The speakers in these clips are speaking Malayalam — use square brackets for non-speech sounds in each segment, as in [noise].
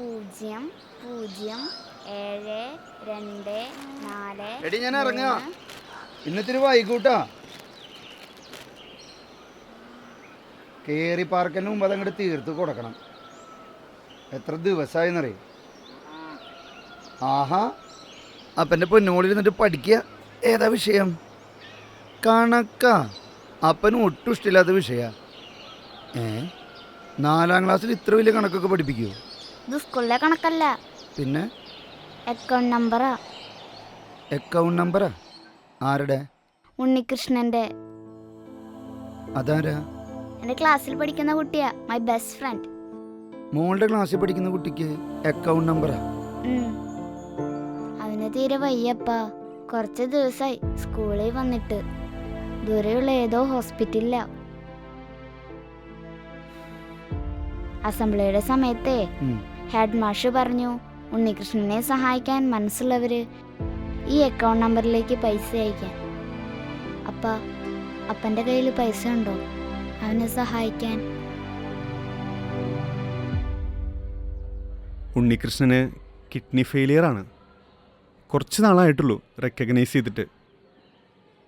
പൂജ്യം പൂജ്യം ഏഴ് രണ്ട് നാല് എടി ഞാൻ ഇറങ്ങ. ഇന്നിത്തിരി വൈകൂട്ടാ. കേറി പാർക്കിന് മുമ്പ് അതങ്ങോട്ട് തീർത്ത് കൊടുക്കണം. എത്ര ദിവസമായിന്നറിയ ആഹാ. അപ്പന്റെ പൊന്നുമോളിൽ നിന്നിട്ട് പഠിക്കുക. ഏതാ വിഷയം? കണക്ക. അപ്പന് ഒട്ടും ഇഷ്ടമില്ലാത്ത വിഷയ. ഏ? നാലാം ക്ലാസ്സിൽ ഇത്ര വലിയ കണക്കൊക്കെ പഠിപ്പിക്കുമോ ഇത് സ്കൂളിലെ കണക്കല്ല. പിന്നെ? അക്കൗണ്ട് നമ്പറാ അക്കൗണ്ട് നമ്പറാ ആരുടെ? ഉണ്ണികൃഷ്ണന്റെ. അതാരാ? എന്റെ ക്ലാസ്സിൽ പഠിക്കുന്ന കുട്ടിയാ മൈ ബെസ്റ്റ് ഫ്രണ്ട് മോളുടെ ക്ലാസ്സിൽ പഠിക്കുന്ന കുട്ടിക്ക് അക്കൗണ്ട് നമ്പറാ അവന് തീരെ വയ്യപ്പാ. കുറച്ച് ദിവസമായി സ്കൂളിൽ വന്നിട്ട്. ദൂരെയുള്ള ഏതോ ഹോസ്പിറ്റലിലാ അസംബ്ലിയുടെ സമയത്തെ ഹെഡ് മാഷ് പറഞ്ഞു ഉണ്ണികൃഷ്ണനെ സഹായിക്കാൻ മനസ്സുള്ളവര് ഈ അക്കൗണ്ട് നമ്പറിലേക്ക് പൈസ അയക്കാൻ അപ്പ അപ്പന്റെ കയ്യിൽ പൈസ ഉണ്ടോ? അവനെ സഹായിക്കാൻ. ഉണ്ണികൃഷ്ണന് കിഡ്നി ഫെയിലിയർ ആണ്. കുറച്ച് നാളായിട്ടുള്ളൂ റെക്കഗ്നൈസ് ചെയ്തിട്ട്.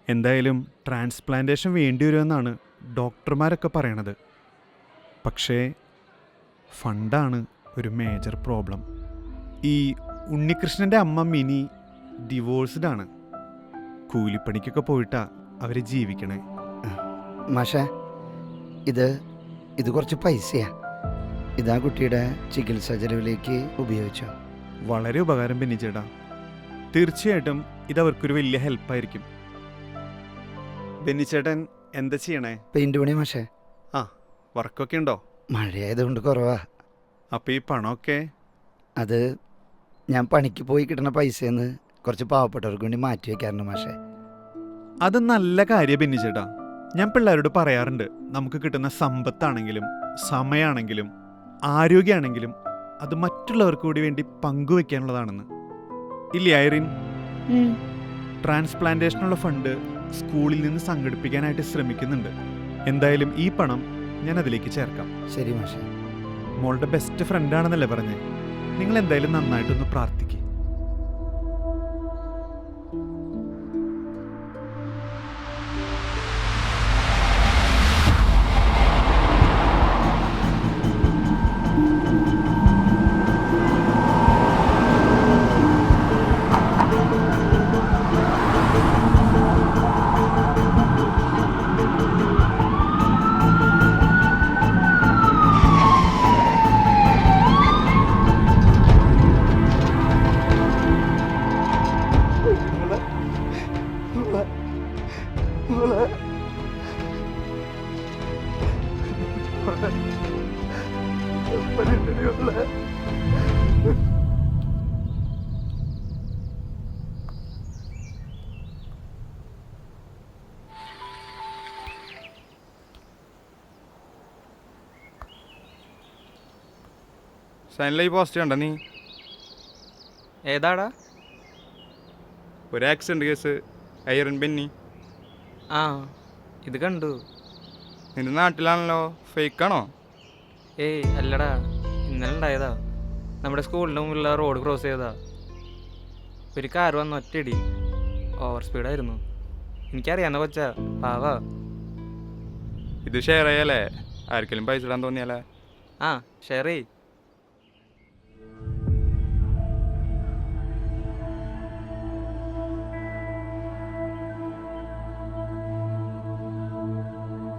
എന്തായാലും ട്രാൻസ്പ്ലാന്റേഷൻ വേണ്ടി വരുമെന്നാണ് ഡോക്ടർമാരൊക്കെ പറയണത്. പക്ഷേ ഫണ്ടാണ് ഒരു മേജർ പ്രോബ്ലം ഈ ഉണ്ണികൃഷ്ണന്റെ അമ്മ മിനി ഡിവോഴ്സ്ഡ് ആണ്. കൂലിപ്പണിക്കൊക്കെ പോയിട്ടാ അവർ ജീവിക്കണേ. മാഷേ ഇത് ഇത് കുറച്ച് പൈസയാ. ഇതാ കുട്ടിയുടെ ചികിത്സാ ചെലവിലേക്ക് ഉപയോഗിച്ചോ. വളരെ ഉപകാരം പിന്നെ ചേട്ടാ. തീർച്ചയായിട്ടും ഇത് അവർക്കൊരു വലിയ ഹെൽപ്പായിരിക്കും ബെന്നിച്ചേട്ടൻ എന്താ ചെയ്യണേ? പെയിന്റ് പണി മാഷേ. ആ വർക്കൊക്കെ ഉണ്ടോ? മഴയായതുകൊണ്ട് കുറവാ. അപ്പോൾ ഈ പണമൊക്കെ? അത് ഞാൻ പണിക്ക് പോയി കിട്ടുന്ന പൈസയെന്ന് കുറച്ച് പാവപ്പെട്ടവർക്ക് വേണ്ടി മാറ്റി വെക്കാറുണ്ട് മാഷേ. അത് നല്ല കാര്യം ഭിന്നിച്ചേട്ടാ ഞാൻ പിള്ളേരോട് പറയാറുണ്ട് നമുക്ക് കിട്ടുന്ന സമ്പത്താണെങ്കിലും സമയമാണെങ്കിലും ആരോഗ്യമാണെങ്കിലും അത് മറ്റുള്ളവർക്ക് കൂടി വേണ്ടി പങ്കുവെക്കാനുള്ളതാണെന്ന് ഇല്ലേ ഐറിൻ. ട്രാൻസ്പ്ലാന്റേഷനുള്ള ഫണ്ട് സ്കൂളിൽ നിന്ന് സംഘടിപ്പിക്കാനായിട്ട് ശ്രമിക്കുന്നുണ്ട്. എന്തായാലും ഈ പണം ഞാൻ അതിലേക്ക് ചേർക്കാം. ശരി മാഷെ. മോളുടെ ബെസ്റ്റ് ഫ്രണ്ടാണെന്നല്ലേ പറഞ്ഞേ? നിങ്ങൾ എന്തായാലും നന്നായിട്ടൊന്ന് പ്രാർത്ഥിക്കുക സൈനിലായി പോസ്റ്റ് കണ്ട നീ? ഏതാടാ? ഒരു ആക്സിഡന്റ് കേസ് ഐറൻ ബെന്നി ആ ഇത് കണ്ടു. നിന്റെ നാട്ടിലാണല്ലോ ഫേക്കാണോ ഏയ് അല്ലടാ ഇന്നലെ ഉണ്ടായതാ. നമ്മുടെ സ്കൂളിന്റെ മുമ്പിലുള്ള റോഡ് ക്രോസ് ചെയ്തതാ. ഒരു കാർ വന്ന് ഒറ്റയടി. ഓവർ സ്പീഡായിരുന്നു എനിക്കറിയാവുന്ന കൊച്ച പാവാ. ഇത് ഷെയർ ചെയ്യല്ലേ? ആർക്കെങ്കിലും പൈസ ഇടാൻ തോന്നിയാലേ? ആ ഷെയർ ചെയ്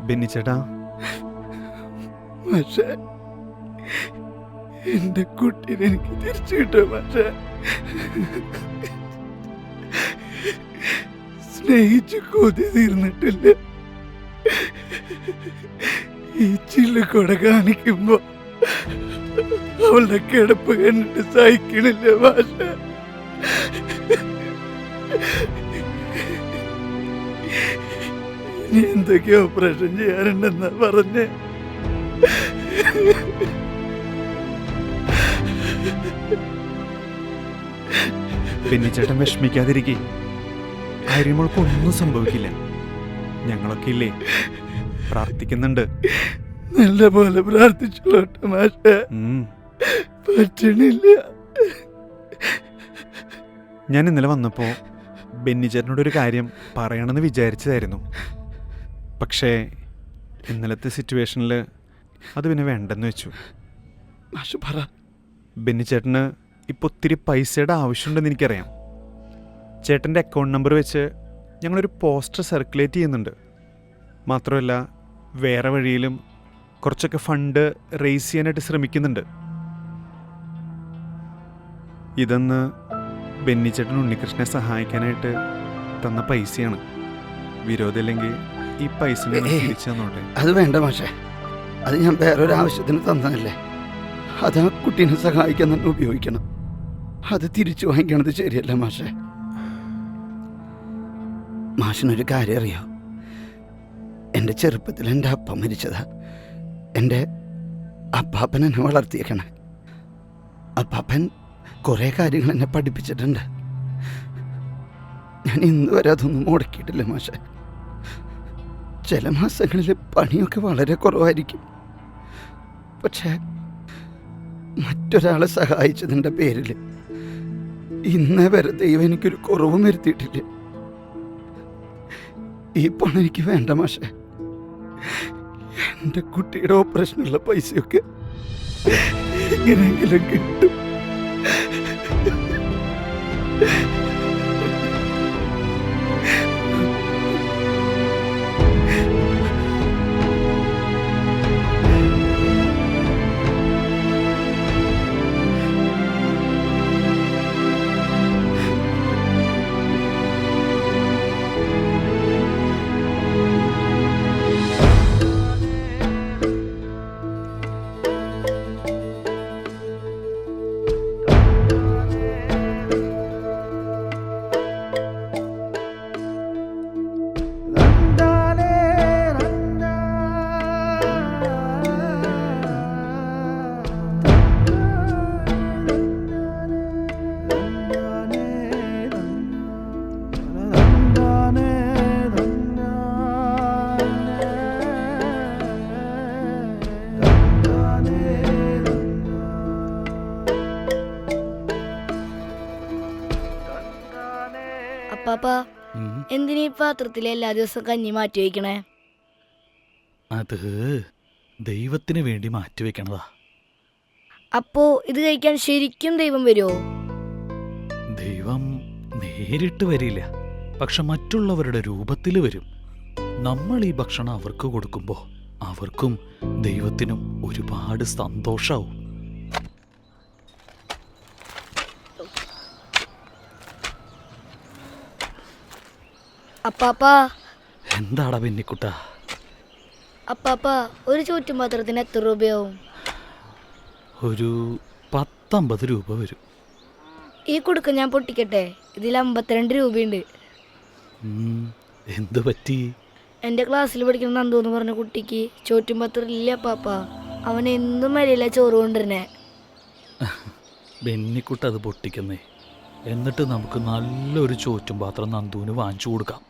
ബെന്നിച്ചേട്ടാ പക്ഷേ എന്റെ കുട്ടീനെ എനിക്ക് തിരിച്ചു കിട്ടും പക്ഷേ സ്നേഹിച്ചു കൊതി തീർന്നിട്ടില്ല. ഈ ചില്ലുകൂടെ കാണിക്കുമ്പോ അവളുടെ കിടപ്പ് കണ്ടിട്ട് സഹിക്കണില്ല മാഷ. ഇനി എന്തൊക്കെ ഓപ്പറേഷൻ ചെയ്യാനുണ്ടെന്ന് പറഞ്ഞ്. പിന്നെ ബെന്നിച്ചേട്ടൻ വിഷമിക്കാതിരിക്കേ. കാര്യങ്ങൾക്ക് ഒന്നും സംഭവിക്കില്ല. ഞങ്ങളൊക്കെ ഇല്ലേ? പ്രാർത്ഥിക്കുന്നുണ്ട്. നല്ല പോലെ പ്രാർത്ഥിച്ചോട്ടെ മാഷ. പറ്റണില്ല. ഞാൻ ഇന്നലെ വന്നപ്പോൾ ബെന്നിച്ചേട്ടനോട് ഒരു കാര്യം പറയണമെന്ന് വിചാരിച്ചതായിരുന്നു. പക്ഷേ ഇന്നലത്തെ സിറ്റുവേഷനിൽ അത് പിന്നെ വേണ്ടെന്ന് വെച്ചു. ബെന്നിച്ചേട്ടന് ഇപ്പോൾ ഒത്തിരി പൈസയുടെ ആവശ്യമുണ്ടെന്ന് എനിക്കറിയാം. ചേട്ടന്റെ അക്കൗണ്ട് നമ്പർ വെച്ച് ഞങ്ങളൊരു പോസ്റ്റർ സർക്കുലേറ്റ് ചെയ്യുന്നുണ്ട്. മാത്രമല്ല വേറെ വഴിയിലും കുറച്ചൊക്കെ ഫണ്ട് റേസ് ചെയ്യാനായിട്ട് ശ്രമിക്കുന്നുണ്ട്. ഇതെന്ന് ബെന്നിച്ചേട്ടൻ ഉണ്ണികൃഷ്ണനെ സഹായിക്കാനായിട്ട് തന്ന പൈസയാണ്. വിരോധമില്ലെങ്കിൽ ഈ പൈസ. തിരിച്ചു തന്നോട്ടെ. അത് വേണ്ട മാഷെ. അത് ഞാൻ വേറൊരു ആവശ്യത്തിന് തന്നതല്ലേ. അത് ആ കുട്ടീനെ സഹായിക്കാൻ തന്നെ ഉപയോഗിക്കണം. അത് തിരിച്ചു വാങ്ങിക്കണത് ശരിയല്ല മാഷെ. മാഷിനൊരു കാര്യം അറിയോ? എന്റെ ചെറുപ്പത്തിൽ എന്റെ അപ്പ മരിച്ചതാ. എന്റെ അപ്പാപ്പൻ എന്നെ വളർത്തിയേക്കണേ. അപ്പാപ്പൻ കുറേ കാര്യങ്ങൾ എന്നെ പഠിപ്പിച്ചിട്ടുണ്ട്. ഞാൻ ഇന്നുവരെ അതൊന്നും മുടക്കിയിട്ടില്ല മാഷെ. ചില മാസങ്ങളിൽ പണിയൊക്കെ വളരെ കുറവായിരിക്കും. പക്ഷേ മറ്റൊരാളെ സഹായിച്ചതിന്റെ പേരിൽ ഇന്നേ വരെ ദൈവം എനിക്കൊരു കുറവും വരുത്തിയിട്ടില്ല. ഈ പണം എനിക്ക് വേണ്ട മാഷെ. എന്റെ കുട്ടിയുടെ ഓപ്പറേഷനുള്ള പൈസയൊക്കെ എങ്ങനെയെങ്കിലും കിട്ടും. അപ്പാപ്പ എന്തിനീ പാത്രത്തിൽ എല്ലാ ദിവസവും കഞ്ഞി മാറ്റി വയ്ക്കണേ? അത് ദൈവത്തിന് വേണ്ടി മാറ്റിവെക്കണതാ അപ്പോ ഇത് കഴിക്കാൻ ശരിക്കും ദൈവം വരുമോ ദൈവം നേരിട്ട് വരില്ല. പക്ഷെ മറ്റുള്ളവരുടെ രൂപത്തിൽ വരും. നമ്മൾ ഈ ഭക്ഷണം അവർക്ക് കൊടുക്കുമ്പോൾ അവർക്കും ദൈവത്തിനും ഒരുപാട് സന്തോഷാവും. അപ്പാപ്പ. എന്താടാ ബെന്നിക്കുട്ട? അപ്പാപ്പാ ഒരു ചോറ്റു പാത്രത്തിന് എത്ര രൂപയാവും? ഒരു പത്തമ്പത് രൂപ വരും. ഈ കുടുക്ക ഞാൻ പൊട്ടിക്കട്ടെ. ഇതിൽ അമ്പത്തിരണ്ട് രൂപയുണ്ട്. എന്ത് പറ്റി? എന്റെ ക്ലാസ്സിൽ പഠിക്കുന്ന നന്ദു എന്ന് പറഞ്ഞ കുട്ടിക്ക് ചോറ്റും പത്രം ഇല്ല പാപ്പ അവൻ എന്തും മരിയില്ല ചോറ് കൊണ്ടിരുന്നേ ബെന്നിക്കുട്ട അത് പൊട്ടിക്കുന്നേ. എന്നിട്ട് നമുക്ക് നല്ലൊരു ചോറ്റും പാത്രം നന്ദുവിന് വാങ്ങിച്ചു കൊടുക്കാം.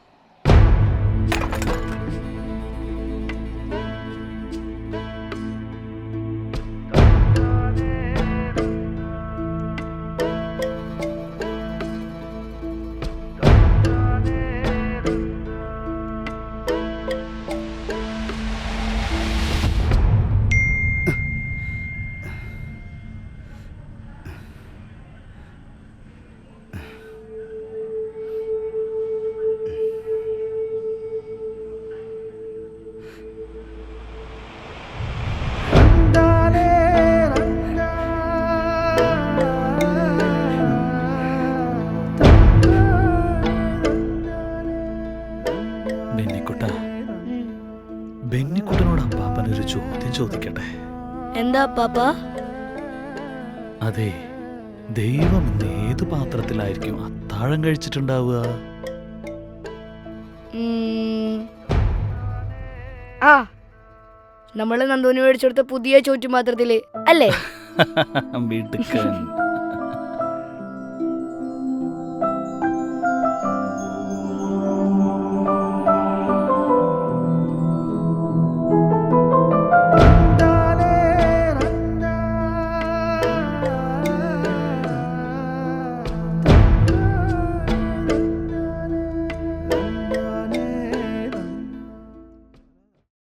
അപ്പാപ്പ അതെ ദൈവം ഇന്ന് ഏത് പാത്രത്തിലായിരിക്കും അത്താഴം കഴിച്ചിട്ടുണ്ടാവുക. ആ നമ്മൾ നന്ദുവിന് മേടിച്ചെടുത്ത പുതിയ ചോറ്റുപാത്രത്തിൽ അല്ലേ? [laughs] മിടുക്കൻ.